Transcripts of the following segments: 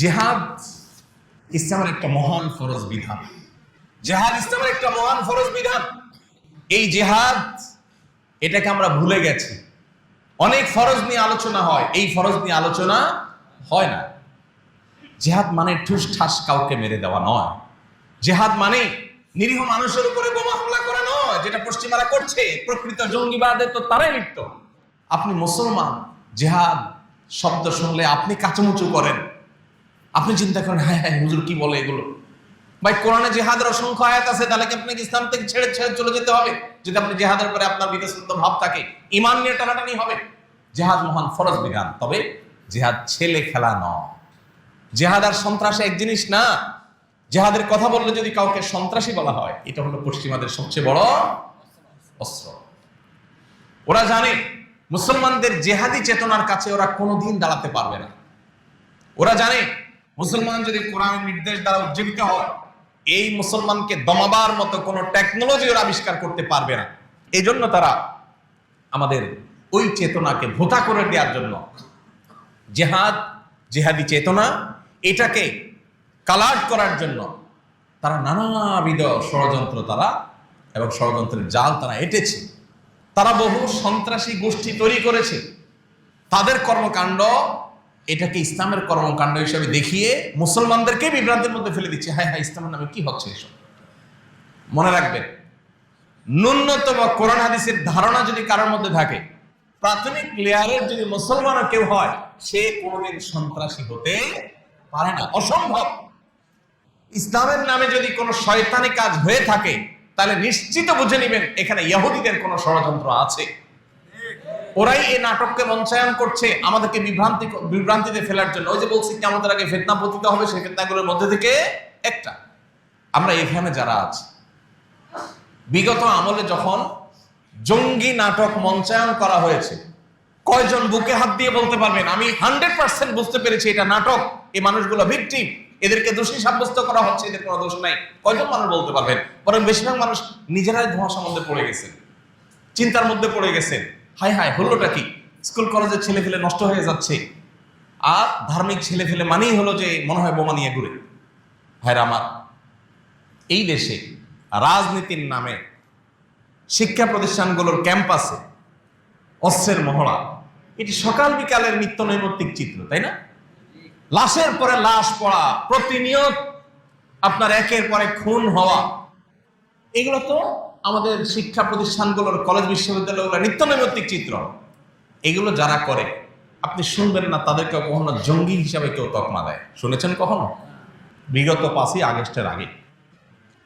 জেহাদ ইসলামের একটা মহান ফরজ বিধান। জেহাদ ইসলামের একটা মহান ফরজ বিধান। এই জেহাদ, এটাকে আমরা ভুলে গেছি। অনেক ফরজ নিয়ে আলোচনা হয়, এই ফরজ নিয়ে আলোচনা হয় না। জেহাদ মানে ঠুস ঠাস কাউকে মেরে দেওয়া নয়। জেহাদ মানে নিরীহ মানুষের উপরে বোমা হামলা করা নয়, যেটা পশ্চিমারা করছে। প্রকৃত জঙ্গিবাদে তো তারাই লিপ্ত। আপনি মুসলমান, জেহাদ শব্দ শুনলে আপনি কাচুমুচু করেন। আপনি চিন্তা করেন হ্যাঁ হ্যাঁ হুজুর কি বলে এগুলো? ভাই, কোরআনে জেহাদের অসংখ্য আয়াত আছে, তাহলে কি আপনাকে ইসলাম থেকে ছেড়ে ছেড়ে চলে যেতে হবে? যদি আপনি জেহাদের পরে আপনার বিতশ্রদ্ধ ভাব থাকে, ইমান নিয়ে টানাটানি হবে? জেহাদ মহান ফরজ বিধান, তবে জেহাদ ছেলে খেলা নয়। জেহাদ আর সন্ত্রাস এক জিনিস না। জেহাদের কথা বললে যদি কাউকে সন্ত্রাসী বলা হয়, এটা হলো পশ্চিমাদের সবচেয়ে বড় অস্ত্র। ওরা জানে, মুসলমানদের জেহাদি চেতনার কাছে ওরা কোনোদিন দাঁড়াতে পারবে না। ওরা জানে মুসলমান যদি কোরআনের নির্দেশ দ্বারা উজ্জীবিত হয়, এই মুসলমানকে দমাবার মতো কোনো টেকনোলজি ওরা আবিষ্কার করতে পারবে না। এই জন্য তারা আমাদের ওই চেতনাকে ভোতা করে দেওয়ার জন্য জেহাদ, জেহাদি চেতনা, এটাকে কালাট করার জন্য তারা নানাবিধ ষড়যন্ত্র তারা এবং ষড়যন্ত্রের জাল তারা এঁটেছে। তারা বহু সন্ত্রাসী গোষ্ঠী তৈরি করেছে। তাদের কর্মকাণ্ড এটাকে ইসলামের কর্মকাণ্ড হিসাবে দেখিয়ে মুসলমানদেরকে বিভ্রান্তির মধ্যে ফেলে দিচ্ছে। হ্যাঁ হ্যাঁ ইসলামের নামে কি হচ্ছে এসব? মনে রাখবেন, ন্যূনতম কোরআন হাদিসের ধারণা যদি কারোর মধ্যে থাকে, প্রাথমিক লেয়ারের যদি মুসলমানও কেউ হয়, সে কোনোদিন সন্ত্রাসী হতে পারে না। অসম্ভব। ইসলামের নামে যদি কোনো শয়তানি কাজ হয়ে থাকে, তাহলে নিশ্চিত বুঝে নেবেন, এখানে ইহুদিদের কোনো ষড়যন্ত্র আছে। ওরাই এই নাটককে মঞ্চায়ন করছে আমাদেরকে বিভ্রান্তি বিভ্রান্তিতে ফেলার জন্য। ওই যে বলছি কি, আমাদের আগে ফেতনা পতিত হবে, সেই ফেতনাগুলোর মধ্যে থেকে একটা। আমরা এখানে যারা আছি, বিগত আমলে যখন জঙ্গি নাটক মঞ্চায়ন করা হয়েছে, কয়জন বুকে হাত দিয়ে বলতে পারবেন? আমি হান্ড্রেড পার্সেন্ট বুঝতে পেরেছি এটা নাটক, এই মানুষগুলো ভিকটিম, এদেরকে দোষী সাব্যস্ত করা হচ্ছে, এদের কোনো দোষ নাই। কয়জন মানুষ বলতে পারবেন? বরং বেশিরভাগ মানুষ নিজেরাই ধোঁয়াশার মধ্যে পড়ে গেছেন, চিন্তার মধ্যে পড়ে গেছেন। হাই হাই হলোটা কি? স্কুল, কলেজের ছেলে ফেলে নষ্ট হয়ে যাচ্ছে। আর ধার্মিক ছেলে ফেলে মানেই হলো যে মনে হয় বোমা নিয়ে ঘুরে। ভাইরা আমার। এই দেশে রাজনীতির নামে শিক্ষা প্রতিষ্ঠানগুলোর ক্যাম্পাসে অস্ত্রের মহড়া, এটি সকাল বিকালের নিত্য নৈমিত্তিক চিত্র, তাই না? লাশের পরে লাশ পড়া, প্রতিনিয়ত আপনার একের পরে খুন হওয়া, এগুলো তো আমাদের শিক্ষা প্রতিষ্ঠানগুলোর কলেজ বিশ্ববিদ্যালয়গুলোর নিত্য নৈমিত্তিক চিত্র। এগুলো যারা করে, আপনি শুনবেন না, তাদেরকে কখনো জঙ্গি হিসাবে কেউ তকমা দেয়। শুনেছেন কখনো? বিগত পাঁচই আগস্টের আগে।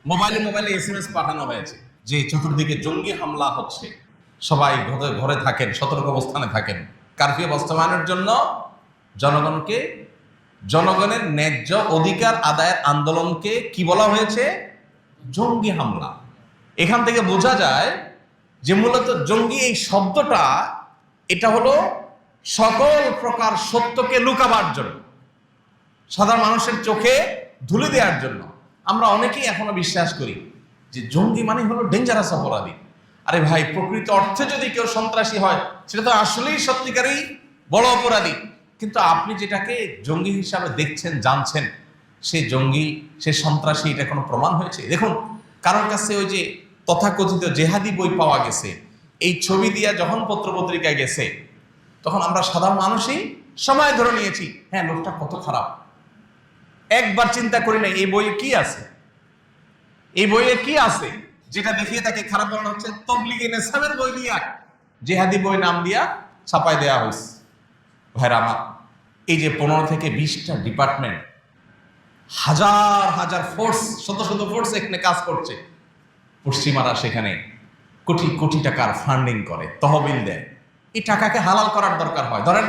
মোবাইলে মোবাইলে এস এম এস পাঠানো হয়েছে যে, চতুর্দিকে জঙ্গি হামলা হচ্ছে। সবাই ঘরে ঘরে থাকেন, সতর্ক অবস্থানে থাকেন। কারফিউ বাস্তবায়নের জন্য জনগণকে, জনগণের ন্যায্য অধিকার আদায়ের আন্দোলনকে কি বলা হয়েছে? জঙ্গি হামলা। এখান থেকে বোঝা যায় যে মূলত জঙ্গি এই শব্দটা, এটা হলো সকল প্রকার সত্যকে লুকাবার জন্য, সাধারণ মানুষের চোখে ধুলে দেওয়ার জন্য। আমরা অনেকেই এখনও বিশ্বাস করি যে জঙ্গি মানে হলো ডেঞ্জারাস অপরাধী। আরে ভাই, প্রকৃত অর্থে যদি কেউ সন্ত্রাসী হয়, সেটা তো আসলেই সত্যিকারই বড় অপরাধী। কিন্তু আপনি যেটাকে জঙ্গি হিসাবে দেখছেন, জানছেন, সে জঙ্গি, সে সন্ত্রাসী, এটা কোনো প্রমাণ হয়েছে? দেখুন, কারোর কাছে ওই যে তথাকথিত জেহাদি বই পাওয়া গেছে। এই ছবি দিয়া যখন পত্রপত্রিকায় গেছে, তখন আমরা সাধারণ মানুষই সময় ধরে নিয়েছি হ্যাঁ লোকটা কত খারাপ। একবার চিন্তা করি না, এই বইয়ে কি আছে? এই বইয়ে কি আছে? যেটা দেখিয়ে তাকে খারাপ বানানো হচ্ছে, তবলিগে নেসামের বই দিয়া জেহাদি বই নাম দিয়া ছাপাই দেয়া হয়েছে ভাইরা আমার, এই যে পনেরো থেকে বিশটা ডিপার্টমেন্ট, হাজার হাজার ফোর্স, শত শত ফোর্স এখানে কাজ করছে। পশ্চিমারা সেখানে কোটি কোটি টাকার ফান্ডিং করে, তহবিল দেয়। এই টাকাকে হালাল করার দরকার হয়। ধরেন,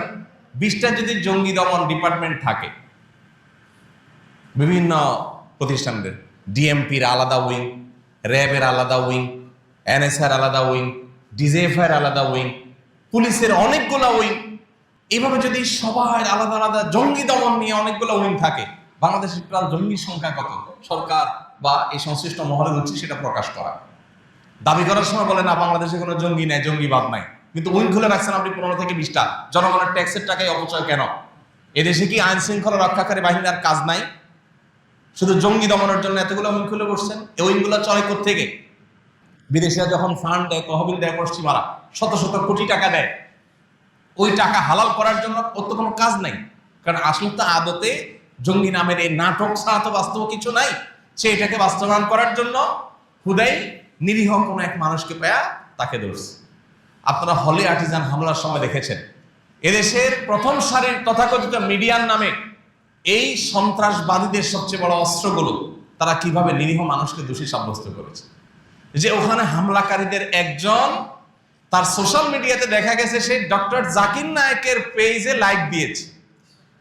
বিশটা যদি জঙ্গি দমন ডিপার্টমেন্ট থাকে, বিভিন্ন প্রতিষ্ঠানদের ডিএমপির আলাদা উইং র্যাবের আলাদা উইং এনএসআর আলাদা উইং ডিজেএফআর আলাদা উইং পুলিশের অনেকগুলো উইং এভাবে যদি সবার আলাদা আলাদা জঙ্গি দমন নিয়ে অনেকগুলো উইং থাকে, বাংলাদেশের জঙ্গির সংখ্যা কত? সরকার বা এই সংশ্লিষ্ট মহলের উচিত সেটা প্রকাশ করা। দাবি করার সময় বলে, না, বাংলাদেশে কোনো জঙ্গি নাই জঙ্গিবাদ নাই। কিন্তু উইং খুলে রাখছেন আপনি পনেরো থেকে বিশটা। জনগণের ট্যাক্সের টাকায় অপচয় কেন? এদেশে কি আইন শৃঙ্খলা রক্ষাকারী বাহিনীর আর কাজ নাই? শুধু জঙ্গি দমনের জন্য এতগুলো উইং খুলে বসছেন? এই উইংগুলো চলে থেকে বিদেশিরা যখন ফান্ড দেয়, তহবিল দেয় পশ্চিমারা, শত শত কোটি টাকা দেয়। ওই টাকা হালাল করার জন্য ওর তো কোনো কাজ নাই। কারণ আসল তো আদতে জঙ্গি নামের এই নাটক তো বাস্তব কিছু নাই। সে এটাকে বাস্তবায়ন করার জন্য হুদাই নিরীহ কোনো এক মানুষকে পায়া তাকে ধরছে। আপনারা হলে আর্টিজান হামলার সময় দেখেছেন। এদেশের প্রথম সারির তথাকথিত মিডিয়ান নামে এই সন্ত্রাসবাদীদের সবচেয়ে বড় অস্ত্রগুলো তারা কীভাবে নিরীহ মানুষকে দোষী সাব্যস্ত করেছে। যে ওখানে হামলাকারীদের একজন, তার সোশ্যাল মিডিয়াতে দেখা গেছে সে ডক্টর জাকির নায়কের পেজে লাইক দিয়েছে।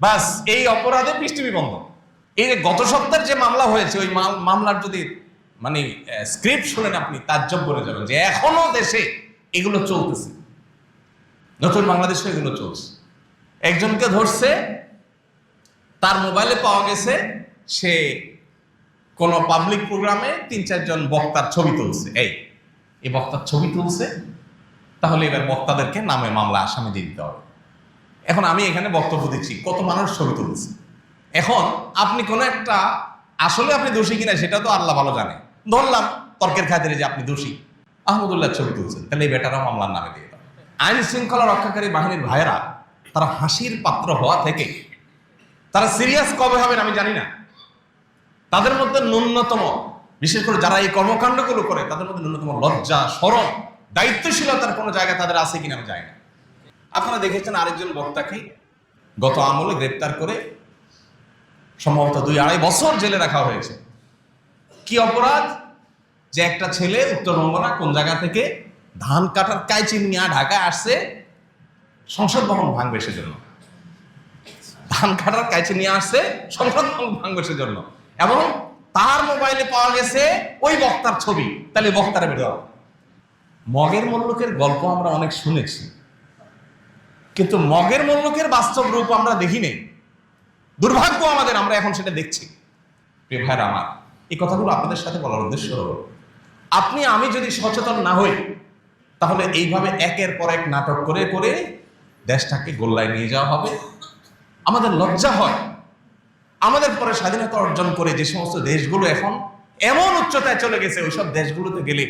বাস, এই অপরাধে পৃষ্ঠবী বন্ধ। এই গত সপ্তাহের যে মামলা হয়েছে, ওই মাম- মামলার যদি মানে স্ক্রিপ্ট শুনেন আপনি, তাজ্জব করে যাবেন যে এখনও দেশে এগুলো চলতেছে। নতুন বাংলাদেশে এগুলো চলছে। একজনকে ধরছে, তার মোবাইলে পাওয়া গেছে, সে কোন পাবলিক প্রোগ্রামে তিন চারজন বক্তার ছবি তুলছে। এই এই বক্তার ছবি তুলছে, তাহলে এবার বক্তাদেরকে নামে মামলা আসামি দিয়ে দিতে হবে। এখন আমি এখানে বক্তব্য দিচ্ছি, কত মানুষ ছবি তুলছে। এখন আপনি কোনো একটা আসলে আপনি দোষী কিনা সেটা তো আল্লাহ ভালো জানে। ধরলাম তর্কের খাতিরে যে আপনি দোষী। আহমদুল্লাহ ছবি তুলছেন। তাহলে এই বেটারাও মামলার নামে দিয়ে আইন শৃঙ্খলা রক্ষাকারী বাহিনীর ভাইয়েরা তারা হাসির পাত্র হওয়া থেকে তারা সিরিয়াস কবে হবেন আমি জানি না। তাদের মধ্যে ন্যূনতম, বিশেষ করে যারা এই কর্মকাণ্ডগুলো করে, তাদের মধ্যে ন্যূনতম লজ্জা সরম দায়িত্বশীলতার কোনো জায়গা তাদের আছে কিনা আমি জানি না। আপনারা দেখেছেন আরেকজন বক্তাকে গত আমলে গ্রেপ্তার করে সম্ভবত দুই আড়াই বছর জেলে রাখা হয়েছে। কি অপরাধ? যে একটা ছেলে উত্তরবঙ্গ না কোন জায়গা থেকে ধান কাটার কাইচি নিয়ে ঢাকায় আসছে, সংসদ ভবন ভাঙবে সেজন্য। ধান কাটার কাইচি নিয়ে আসছে, সংসদ ভবন ভাঙবে সেজন্য। এবং তার মোবাইলে পাওয়া গেছে ওই বক্তার ছবি। তাহলে বক্তারা বেরো মগের মল্লকের গল্প আমরা অনেক শুনেছি। কিন্তু মগের মল্লকের বাস্তব রূপ আমরা দেখি নেই। দুর্ভাগ্য আমাদের, আমরা এখন সেটা দেখছি। প্রিয় ভাইরা আমার, এই কথাগুলো আপনাদের সাথে বলার উদ্দেশ্য হলো, আপনি, আমি যদি সচেতন না হই, তাহলে এইভাবে একের পর এক নাটক করে করে দেশটাকে গোল্লায় নিয়ে যাওয়া হবে। আমাদের লজ্জা হয়। আমাদের পরে স্বাধীনতা অর্জন করে যে সমস্ত দেশগুলো এখন এমন উচ্চতায় চলে গেছে, ওইসব দেশগুলোতে গেলে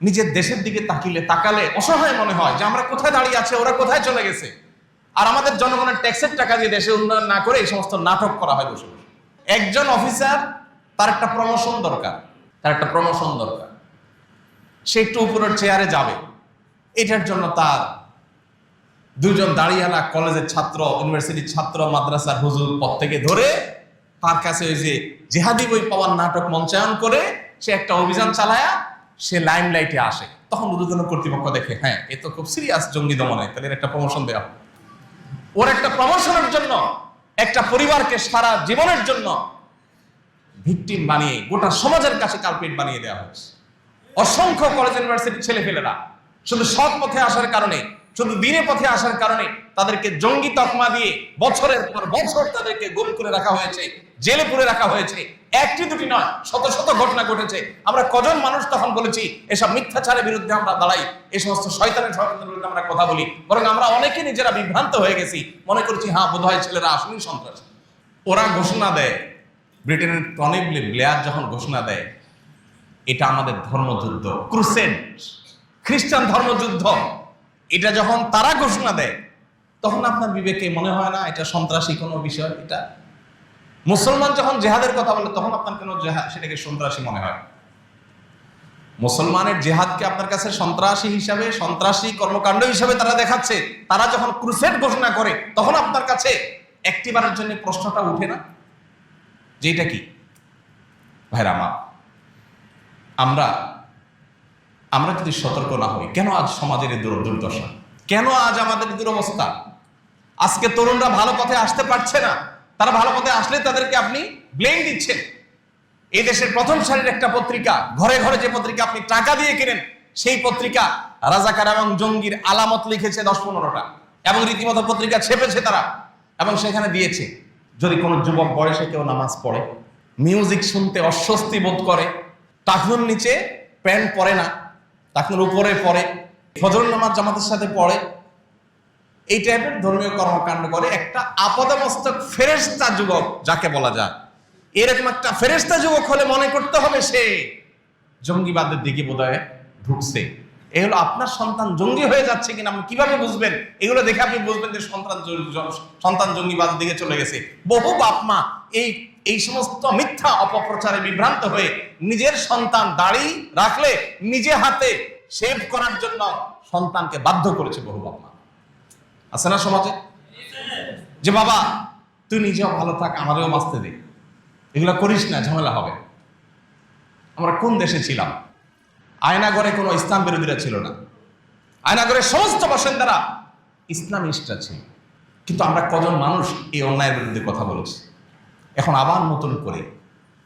নিজের দেশের দিকে তাকিলে, তাকালে অসহায় মনে হয় যে আমরা কোথায় দাঁড়িয়ে আছে, ওরা কোথায় চলে গেছে। আর আমাদের জনগণের ট্যাক্সের টাকা দিয়ে দেশে উন্নয়ন না করে এই সমস্ত নাটক করা হয় বসে একজন অফিসার তার একটা প্রমোশন দরকার। তার একটা প্রমোশন দরকার। সে একটু উপরের চেয়ারে যাবে। এটার জন্য তার দুজন দাঁড়িয়ালা কলেজের ছাত্র ইউনিভার্সিটির ছাত্র, মাদ্রাসার হুজুর পদ থেকে ধরে তার কাছে ওই যে জেহাদি বই পাওয়ার নাটক মঞ্চায়ন করে সে একটা অভিযান চালায়া সে লাইম লাইটে আসে। তখন উদ্বোধন কর্তৃপক্ষ দেখে হ্যাঁ এ তো খুব সিরিয়াস জঙ্গি দমনে, তাদের একটা প্রমোশন দেওয়া হবে। ওর একটা প্রমোশনের জন্য, একটা পরিবারকে সারা জীবনের জন্য ভিকটিম বানিয়ে গোটা সমাজের কাছে কালপিট বানিয়ে দেওয়া হয়েছে। অসংখ্য কলেজ ইউনিভার্সিটির ছেলেপেলেরা শুধু সৎ পথে আসার কারণে, শুধু দিনে পথে আসার কারণে তাদেরকে জঙ্গি তকমা দিয়ে বছরের পর বছর তাদেরকে গুম করে রাখা হয়েছে, জেলে পুরে রাখা হয়েছে একটি দুটি নয়, শত শত ঘটনা ঘটেছে। আমরা কজন মানুষ তখন বলেছি, এসব মিথ্যাচারের বিরুদ্ধে আমরা দাঁড়াই এই সমস্ত শয়তানের শয়তানের বিরুদ্ধে আমরা কথা বলি। বরং আমরা অনেকে নিজেরা বিভ্রান্ত হয়ে গেছি। মনে করছি হ্যাঁ বোধ হয় ছেলেরা আসলেই সন্ত্রাস। ওরা ঘোষণা দেয়, ব্রিটেনের টনি ব্লেয়ার যখন ঘোষণা দেয়, এটা আমাদের ধর্মযুদ্ধ, ক্রুসেড। খ্রিস্টান ধর্মযুদ্ধ। এটা যখন তারা ঘোষণা দেয়, তখন আপনার বিবেকে মনে হয় না এটা সন্ত্রাসী কোনো বিষয়, এটা মুসলমান যখন জেহাদের কথা বলে, তখন আপনার কেন জেহাদ সেটাকে সন্ত্রাসী মনে হয় মুসলমানের জেহাদকে আপনার কাছে সন্ত্রাসী হিসাবে, সন্ত্রাসী কর্মকাণ্ড হিসাবে তারা দেখাচ্ছে। তারা যখন ক্রুসেড ঘোষণা করে, তখন আপনার কাছে একটিবারের জন্য প্রশ্নটা উঠে না? যে এটা কি? ভাইরা, মা, আমরা আমরা যদি সতর্ক না হই, কেন আজ সমাজের এই দুর- দুর্দশা? কেন আজ আমাদের দুরবস্থা? আজকে তরুণরা ভালো পথে আসতে পারছে না। তারা ভালো পথে আসলে তাদেরকে আপনি ব্লেম দিচ্ছেন। এই দেশের প্রথম সারির একটা পত্রিকা, ঘরে ঘরে যে পত্রিকা আপনি টাকা দিয়ে কেনেন, সেই পত্রিকা রাজাকার এবং জঙ্গির আলামত লিখেছে দশ পনেরোটা এবং রীতিমতো পত্রিকা ছেপেছে তারা এবং সেখানে দিয়েছে, যদি কোনো যুবক বয়সে কেউ নামাজ পড়ে মিউজিক শুনতে অস্বস্তি বোধ করে টাকনুর নিচে প্যান্ট পরে না টাকনুর উপরে পরে ফজর নামাজ জামাতের সাথে পড়ে এই টাইপের ধর্মীয় কর্মকাণ্ড করে একটা আপাদমস্তক ফেরেস্তা যুবক, যাকে বলা যায়। এরকম একটা ফেরেস্তা যুবক হলে মনে করতে হবে সে জঙ্গিবাদের দিকে বোধহয় ঢুকছে। এই হলো আপনার সন্তান জঙ্গি হয়ে যাচ্ছে কিনা আপনি কীভাবে বুঝবেন? এগুলো দেখে আপনি বুঝবেন যে সন্তান সন্তান জঙ্গিবাদের দিকে চলে গেছে। বহু বাপ মা এই এই সমস্ত মিথ্যা অপপ্রচারে বিভ্রান্ত হয়ে নিজের সন্তান দাড়ি রাখলে নিজে হাতে সেভ করার জন্য সন্তানকে বাধ্য করেছে বহু বাপ আছে না সমাজে? যে বাবা, তুই নিজেও ভালো থাক আমাদেরও বাঁচতে দে। এগুলো করিস না, ঝামেলা হবে। আমরা কোন দেশে ছিলাম? আয়নাগরে কোনো ইসলাম বিরোধীরা ছিল না। আয়নাগরের সমস্ত বাসিন্দারা ইসলামিস্টরা ছিল। কিন্তু আমরা কজন মানুষ এই অন্যায়ের বিরুদ্ধে কথা বলেছি। এখন আবার নতুন করে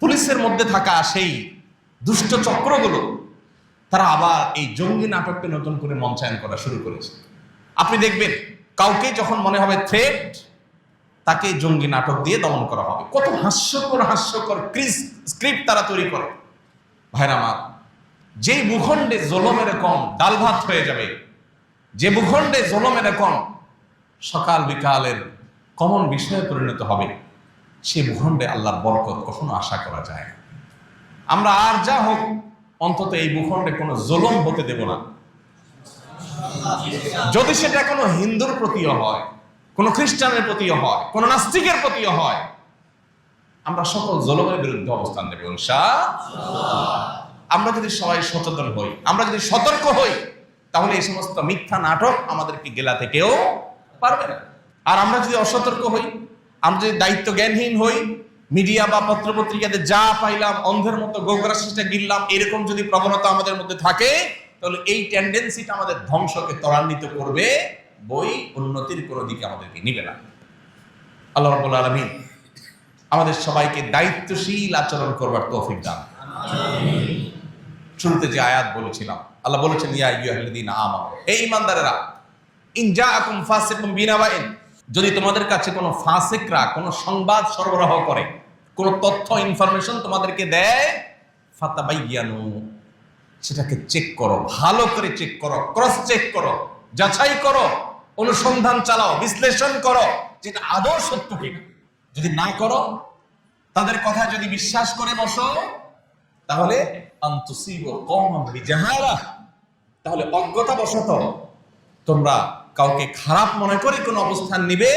পুলিশের মধ্যে থাকা সেই দুষ্ট চক্রগুলো, তারা আবার এই জঙ্গি নাটককে নতুন করে মঞ্চায়ন করা শুরু করেছে। আপনি দেখবেন কাউকে যখন মনে হবে থ্রেট তাকে জঙ্গি নাটক দিয়ে দমন করা হবে। কত হাস্যকর হাস্যকর ক্রিস স্ক্রিপ্ট তারা তৈরি করে। ভাইরা আমার যে ভূখণ্ডে জলম এরকম ডাল ভাত হয়ে যাবে, যে ভূখণ্ডে জলম এরকম সকাল বিকালের কমন বিষয়ে পরিণত হবে, সেই ভূখণ্ডে আল্লাহর বরকত কখনো আশা করা যায় আমরা আর যা হোক, অন্তত এই ভূখণ্ডে কোনো জলম হতে দেব না। যদি সেটা কোনো হিন্দুর প্রতিও হয়, কোনো খ্রিস্টানের প্রতিও হয়, কোনো নাস্তিকের প্রতিও হয়। আমরা সকল জলমের বিরুদ্ধে অবস্থান নেব আমরা যদি সবাই সচেতন হই, আমরা যদি সতর্ক হই, তাহলে এই সমস্ত মিথ্যা নাটক আমাদেরকে গেলা থেকেও পারবে না। আর আমরা যদি অসতর্ক হই, আমরা যদি দায়িত্ব জ্ঞানহীন হই, মিডিয়া বা পত্রপত্রিকাতে যা পাইলাম, অন্ধের মতো গোগরা সেটা গিললাম, এরকম যদি প্রবণতা আমাদের মধ্যে থাকে তাহলে এই টেন্ডেন্সিটা আমাদের ধ্বংসকে ত্বরান্বিত করবে, বই উন্নতির কোনো দিকে আমাদেরকে নিবে না। আল্লাহ রাব্বুল আলামিন আমাদের সবাইকে দায়িত্বশীল আচরণ করবার তৌফিক দান। শুরুতে যে আয়াত বলেছিলাম, আল্লাহ বলেছেন, ইয়া আইয়ুহাল্লাযীনা আমানু এই ঈমানদারেরা, ইন জাআকুম ফাসিকুম বিনাবাইন যদি তোমাদের কাছে কোনো ফাসিকরা কোনো সংবাদ সরবরাহ করে, কোনো তথ্য, ইনফরমেশন তোমাদেরকে দেয়, ফাতাবাইয়ানু। সেটাকে চেক করো, ভালো করে চেক করো ক্রস চেক করো, যাচাই করো, অনুসন্ধান চালাও, বিশ্লেষণ করো, যেটা আদৌ সত্য কিনা। যদি না করো, তাদের কথা যদি বিশ্বাস করে বসো, তাহলে তাহলে অজ্ঞতা বশত তোমরা কাউকে খারাপ মনে করে কোন অবস্থান নিবে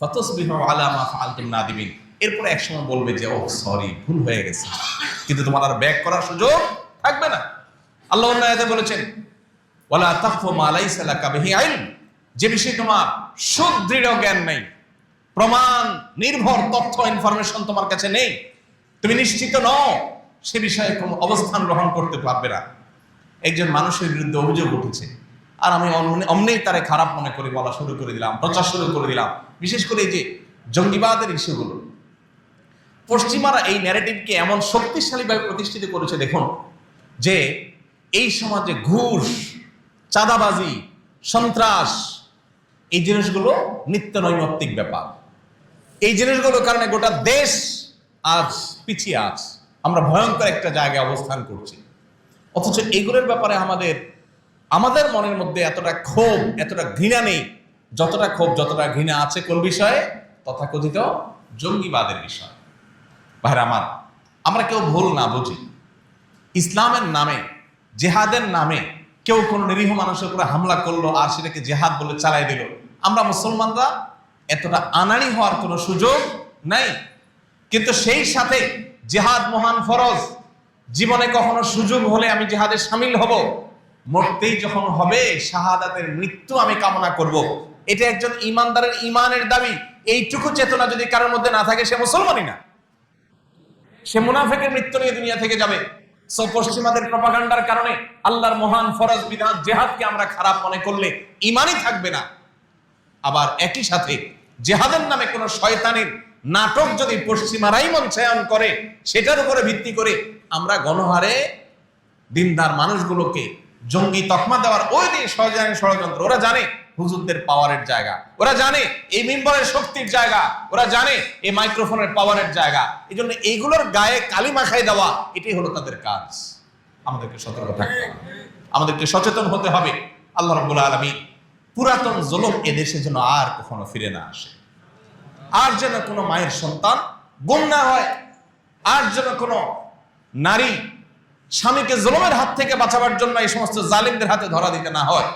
ফাআলতুম নাদিমিন এরপরে একসময় বলবে যে ও সরি ভুল হয়ে গেছে। কিন্তু তোমার আর ব্যাক করার সুযোগ থাকবে না। আল্লাহ অন্য আয়াতে বলেছেন, ওয়ালা তাকফু মা লাইসা লাকা বিহি ইলম। যে বিষয়ে তোমার সুদৃঢ় জ্ঞান নেই, প্রমাণ, নির্ভর তথ্য ইনফরমেশন তোমার কাছে নেই, তুমি নিশ্চিত নও, সে বিষয়ে কোনো অবস্থান গ্রহণ করতে পারবে না। একজন মানুষের বিরুদ্ধে অভিযোগ উঠেছে। আর আমি অমনি- অমনেই তারে খারাপ মনে করে বলা শুরু করে দিলাম, প্রচার শুরু করে দিলাম। বিশেষ করে এই যে জঙ্গিবাদের ইস্যুগুলো। পশ্চিমারা এই ন্যারেটিভকে এমন শক্তিশালীভাবে প্রতিষ্ঠিত করেছে, দেখুন, যে এই সমাজে ঘুষ, চাঁদাবাজি, সন্ত্রাস, এই জিনিসগুলো নিত্য নৈমিত্তিক ব্যাপার। এই জিনিসগুলোর কারণে গোটা দেশ আজ পিছিয়ে আজ আমরা ভয়ঙ্কর একটা জায়গায় অবস্থান করছি। অথচ এইগুলোর ব্যাপারে আমাদের আমাদের মনের মধ্যে এতটা ক্ষোভ, এতটা ঘৃণা নেই। যতটা ক্ষোভ, যতটা ঘৃণা আছে কোন বিষয়ে? তথাকথিত জঙ্গিবাদের বিষয়। ভাইরা আমার, আমরা কেউ ভুল না বুঝি। ইসলামের নামে জেহাদের নামে কেউ কোনো নিরীহ মানুষের উপরে হামলা করল আর সেটাকে জেহাদ বলে চালাই দিল। আমরা মুসলমানরা এতটা আনাড়ি হওয়ার কোনো সুযোগ নাই। কিন্তু সেই সাথে জেহাদ মহান ফরজ। জীবনে কখনো সুযোগ হলে আমি জেহাদে সামিল হব। মরতেই যখন হবে, শাহাদাতের মৃত্যু আমি কামনা করব। এটা একজন ইমানদারের ইমানের দাবি। এইটুকু চেতনা যদি কারোর মধ্যে না থাকে, সে মুসলমানই না। সে মুনাফেকের মৃত্যু নিয়ে দুনিয়া থেকে যাবে। সো পশ্চিমাদের প্রপাগান্ডার কারণে আল্লাহর মহান ফরজ বিধান জেহাদকে আমরা খারাপ মনে করলে ইমানই থাকবে না। আবার একই সাথে জেহাদের নামে কোনো শয়তানের নাটক যদি পশ্চিমারাই মঞ্চায়ন করে, সেটার উপরে ভিত্তি করে আমরা গণহারে দিনদার মানুষগুলোকে জঙ্গি তকমা দেওয়ার ওই ষড়যন্ত্র ষড়যন্ত্র। ওরা জানে হুজুরদের পাওয়ারের জায়গা। ওরা জানে এই মিম্বরের শক্তির জায়গা, ওরা জানে এই মাইক্রোফোনের পাওয়ারের জায়গা। এই জন্য এইগুলোর গায়ে কালি মাখাই দেওয়া, এটাই হলো তাদের কাজ। আমাদেরকে সতর্ক থাকতে আমাদেরকে সচেতন হতে হবে। আল্লাহ রব্বুল আলমী পুরাতন জুলুম এদেশে যেন আর কখনো ফিরে না আসে। আর যেন কোনো মায়ের সন্তান গুম না হয়। আর যেন কোনো নারী স্বামীকে জুলুমের হাত থেকে বাঁচাবার জন্য এই সমস্ত জালিমদের হাতে ধরা দিতে না হয়।